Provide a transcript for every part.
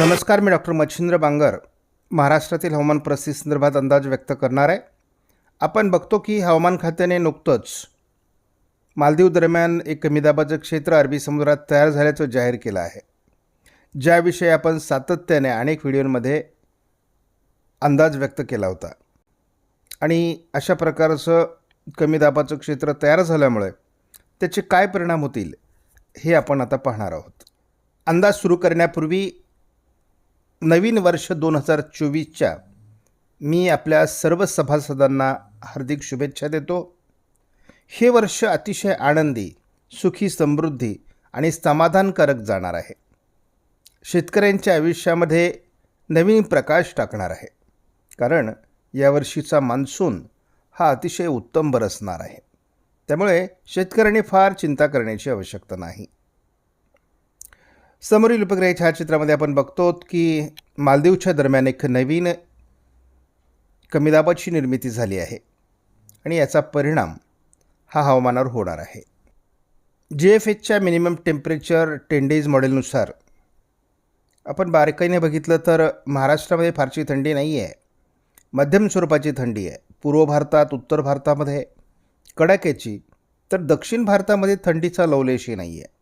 नमस्कार मी डॉक्टर मच्छिंद्र बांगर. महाराष्ट्रातील हवामान परिस्थितीसंदर्भात अंदाज व्यक्त करणार आहे. आपण बघतो की हवामान खात्याने नुकतंच मालदीव दरम्यान एक कमी दाबाचं क्षेत्र अरबी समुद्रात तयार झाल्याचं जाहीर केलं आहे. ज्याविषयी आपण सातत्याने अनेक व्हिडिओमध्ये अंदाज व्यक्त केला होता. आणि अशा प्रकारचं कमी दाबाचं क्षेत्र तयार झाल्यामुळे त्याचे काय परिणाम होतील हे आपण आता पाहणार आहोत. अंदाज सुरू करण्यापूर्वी नवीन वर्ष दोन हजार चोवीसच्या मी आपल्या सर्व सभासदांना हार्दिक शुभेच्छा देतो. हे वर्ष अतिशय आनंदी सुखी समृद्धी आणि समाधानकारक जाणार आहे. शेतकऱ्यांच्या आयुष्यामध्ये नवीन प्रकाश टाकणार आहे. कारण यावर्षीचा मान्सून हा अतिशय उत्तम बरसणार आहे. त्यामुळे शेतकऱ्यांनी फार चिंता करण्याची आवश्यकता नाही. समोरील उपग्रह छायाचित्रामध्ये आपण बघतो की मालदीवच्या दरम्यान एक नवीन कमी दाबाची निर्मिती झाली आहे आणि याचा परिणाम हा हवामानावर होणार आहे. जे एफ एचच्या मिनिमम टेम्परेचर टेन डेज मॉडेलनुसार आपण बारकाईने बघितलं तर महाराष्ट्रामध्ये फारशी थंडी नाही आहे. मध्यम स्वरूपाची थंडी आहे. पूर्व भारतात उत्तर भारतामध्ये कडाक्याची तर दक्षिण भारतामध्ये थंडीचा लवलेशी नाही आहे.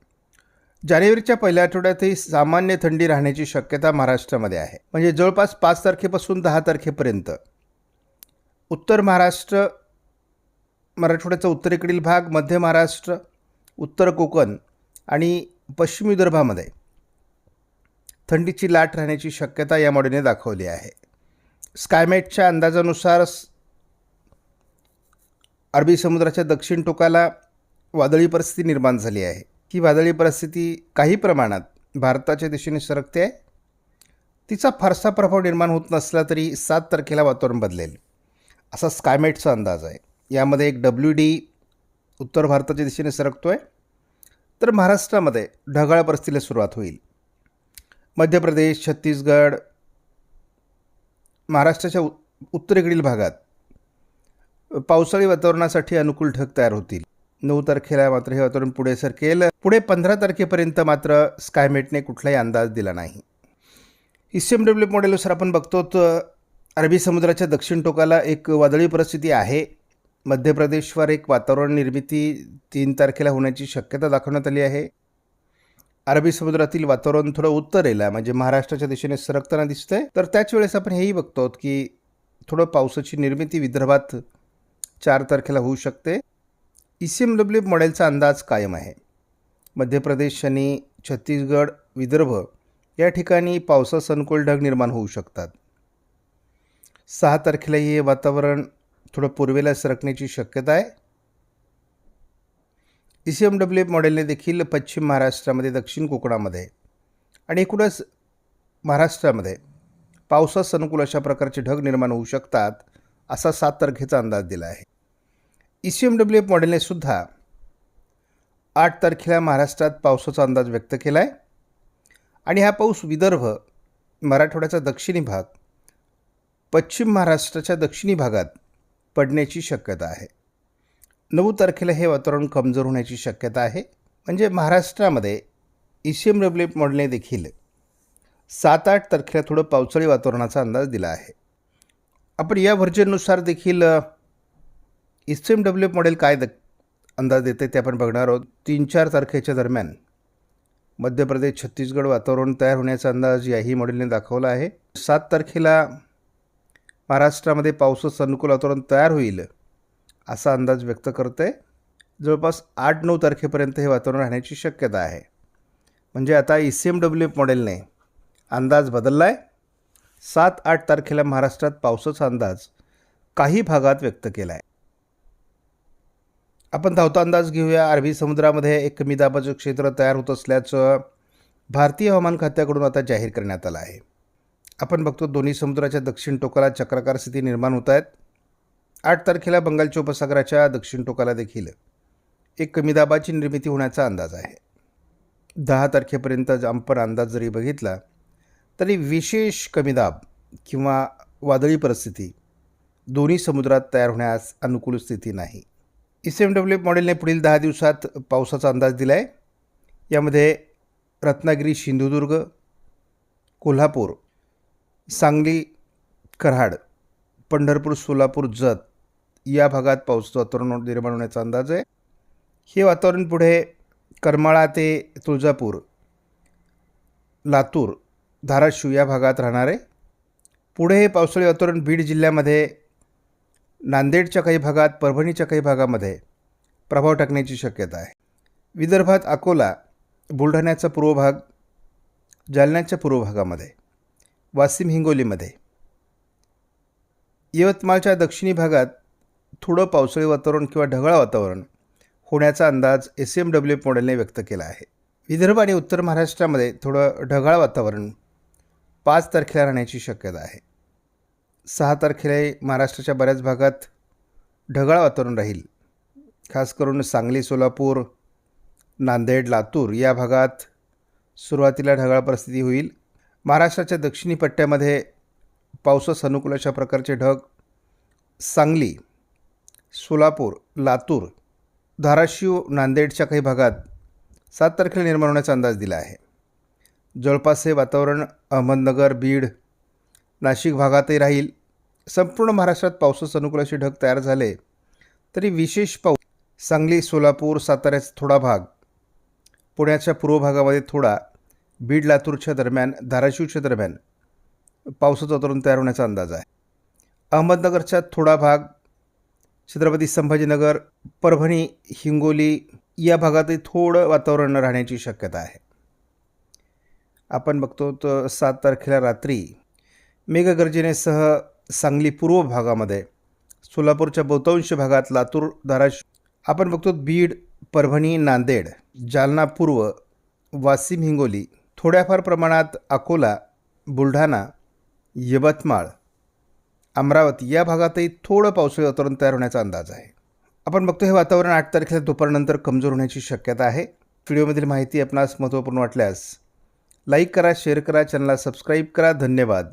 जानेवारीच्या पहिल्या आठवड्यातही सामान्य थंडी राहण्याची शक्यता महाराष्ट्रामध्ये आहे. म्हणजे जवळपास पाच तारखेपासून दहा तारखेपर्यंत. उत्तर महाराष्ट्र मराठवाड्याचा उत्तरेकडील भाग मध्य महाराष्ट्र उत्तर कोकण आणि पश्चिम विदर्भामध्ये थंडीची लाट राहण्याची शक्यता या मॉडेलने दाखवली आहे. स्कायमेटच्या अंदाजानुसार अरबी समुद्राच्या दक्षिण टोकाला वादळी परिस्थिती निर्माण झाली आहे. ही वादळी परिस्थिती काही प्रमाणात भारताच्या दिशेने सरकते आहे. तिचा फारसा प्रभाव निर्माण होत नसला तरी सात तारखेला वातावरण बदलेल. असा स्कायमेटचा अंदाज आहे. यामध्ये एक डब्ल्यू डी उत्तर भारताच्या दिशेने सरकतो आहे तर महाराष्ट्रामध्ये ढगाळ परिस्थितीला सुरुवात होईल. मध्य प्रदेश छत्तीसगड महाराष्ट्राच्या उ- उत्तरेकडील भागात पावसाळी वातावरणासाठी अनुकूल ढग तयार होतील. नऊ तारखेला मात्र हे वातावरण पुढे सरकेल. पुढे पंधरा तारखेपर्यंत मात्र स्कायमेटने कुठलाही अंदाज दिला नाही. इस्एम डब्ल्यू मॉडेलनुसार आपण बघतो तर अरबी समुद्राच्या दक्षिण टोकाला एक वादळी परिस्थिती आहे. मध्य प्रदेशवर एक वातावरण निर्मिती तीन तारखेला होण्याची शक्यता दाखवण्यात आली आहे. अरबी समुद्रातील वातावरण थोडं उत्तरेला म्हणजे महाराष्ट्राच्या दिशेने सरकताना दिसतंय. तर त्याच वेळेस आपण हेही बघतो की थोडं पावसाची निर्मिती विदर्भात चार तारखेला होऊ शकते. ई सी एम डब्ल्यू मॉडेलचा अंदाज कायम आहे. मध्य प्रदेश आणि छत्तीसगड विदर्भ या ठिकाणी पावसास अनुकूल ढग निर्माण होऊ शकतात. सहा तारखेला हे वातावरण थोडं पूर्वेला सरकण्याची शक्यता आहे. ई सी एम डब्ल्यू मॉडेलने देखील पश्चिम महाराष्ट्रामध्ये दक्षिण कोकणामध्ये आणि एकूणच महाराष्ट्रामध्ये पावसास अनुकूल अशा प्रकारचे ढग निर्माण होऊ शकतात असा सात तारखेचा अंदाज दिला आहे. ई सी एम डब्ल्यू मॉडेलने सुद्धा आठ तारखेला महाराष्ट्रात पावसाचा अंदाज व्यक्त केला आहे आणि हा पाऊस विदर्भ मराठवाड्याचा दक्षिणी भाग पश्चिम महाराष्ट्राच्या दक्षिणी भागात पडण्याची शक्यता आहे. नऊ तारखेला हे वातावरण कमजोर होण्याची शक्यता आहे. म्हणजे महाराष्ट्रामध्ये ई सी एम डब्ल्यू मॉडेलने देखील सात आठ तारखेला थोडं पावसाळी वातावरणाचा अंदाज दिला आहे. आपण या व्हर्जननुसार देखील E C M W model काय द अंदाज देते ते आपण बघणार आहोत. तीन चार तारखेच्या दरम्यान मध्य प्रदेश छत्तीसगड वातावरण तयार होण्याचा अंदाज याही मॉडेलने दाखवला आहे. सात तारखेला महाराष्ट्रामध्ये पावसाचं अनुकूल वातावरण तयार होईल असा अंदाज व्यक्त करते. आहे जवळपास आठ नऊ तारखेपर्यंत हे वातावरण राहण्याची शक्यता आहे. म्हणजे आता ई सी एम डब्ल्यू मॉडेलने अंदाज बदलला आहे सात आठ तारखेला महाराष्ट्रात पावसाचा अंदाज काही भागात व्यक्त केला आहे आपण धावता अंदाज घेऊया. अरबी समुद्रामध्ये एक कमी दाबाचं क्षेत्र तयार होत असल्याचं भारतीय हवामान खात्याकडून आता जाहीर करण्यात आलं आहे. आपण बघतो दोन्ही समुद्राच्या दक्षिण टोकाला चक्राकार स्थिती निर्माण होत आहेत. आठ तारखेला बंगालच्या उपसागराच्या दक्षिण टोकाला देखील एक कमी दाबाची निर्मिती होण्याचा अंदाज आहे. दहा तारखेपर्यंत आपण अंदाज जरी बघितला तरी विशेष कमी दाब किंवा वादळी परिस्थिती दोन्ही समुद्रात तयार होण्यास अनुकूल स्थिती नाही. ई सी एम डब्ल्यू मॉडेलने पुढील दहा दिवसात पावसाचा अंदाज दिला आहे यामध्ये रत्नागिरी सिंधुदुर्ग कोल्हापूर सांगली कराड पंढरपूर सोलापूर जत या भागात पावसाचं वातावरण निर्माण होण्याचा अंदाज आहे. हे वातावरण पुढे करमाळा ते तुळजापूर लातूर धाराशिव या भागात राहणार आहे. पुढे हे पावसाळी वातावरण बीड जिल्ह्यामध्ये नांदेडच्या काही भागात परभणीच्या काही भागामध्ये प्रभाव टाकण्याची शक्यता आहे. विदर्भात अकोला बुलढाण्याचा पूर्व भाग जालन्याच्या पूर्व भागामध्ये वाशिम हिंगोलीमध्ये. यवतमाळच्या दक्षिणी भागात थोडं पावसाळी वातावरण किंवा ढगाळ वातावरण होण्याचा अंदाज एस एम डब्ल्यू मॉडेलने व्यक्त केला आहे. विदर्भ आणि उत्तर महाराष्ट्रामध्ये थोडं ढगाळ वातावरण पाच तारखेला राहण्याची शक्यता आहे. सहा तारखेला महाराष्ट्राच्या बऱ्याच भागात ढगाळ वातावरण राहील. खास करून सांगली सोलापूर नांदेड लातूर या भागात सुरुवातीला ढगाळ परिस्थिती होईल. महाराष्ट्राच्या दक्षिणी पट्ट्यामध्ये पावसास अनुकूल अशा प्रकारचे ढग सांगली सोलापूर लातूर धाराशिव नांदेडच्या काही भागात सात तारखेला निर्माण होण्याचा अंदाज दिला आहे. जवळपास हे वातावरण अहमदनगर बीड नाशिक भागातही राहील. संपूर्ण महाराष्ट्रात पावसाचं अनुकूल असे ढग तयार झाले तरी विशेष पाऊस सांगली सोलापूर साताऱ्याचा थोडा भाग पुण्याच्या पूर्व भागामध्ये थोडा बीड लातूरच्या दरम्यान धाराशिवच्या दरम्यान पावसाचं वातावरण तयार होण्याचा अंदाज आहे. अहमदनगरच्या थोडा भाग छत्रपती संभाजीनगर परभणी हिंगोली या भागातही थोडं वातावरण राहण्याची शक्यता आहे. आपण बघतो तर सात तारखेला रात्री मेघगर्जनेसह सांगली पूर्व भागामध्ये सोलापूरच्या बहुतांश भागात लातूर धाराशिव. आपण बघतो बीड परभणी नांदेड जालना पूर्व वाशिम हिंगोली थोड्याफार प्रमाणात अकोला बुलढाणा यवतमाळ अमरावती या भागातही थोडं पावसाळी वातावरण तयार होण्याचा अंदाज आहे. आपण बघतो हे वातावरण आठ तारखेला दुपारनंतर कमजोर होण्याची शक्यता आहे. व्हिडिओमधील माहिती आपणास महत्त्वपूर्ण वाटल्यास लाईक करा शेअर करा चॅनलला सबस्क्राईब करा. धन्यवाद.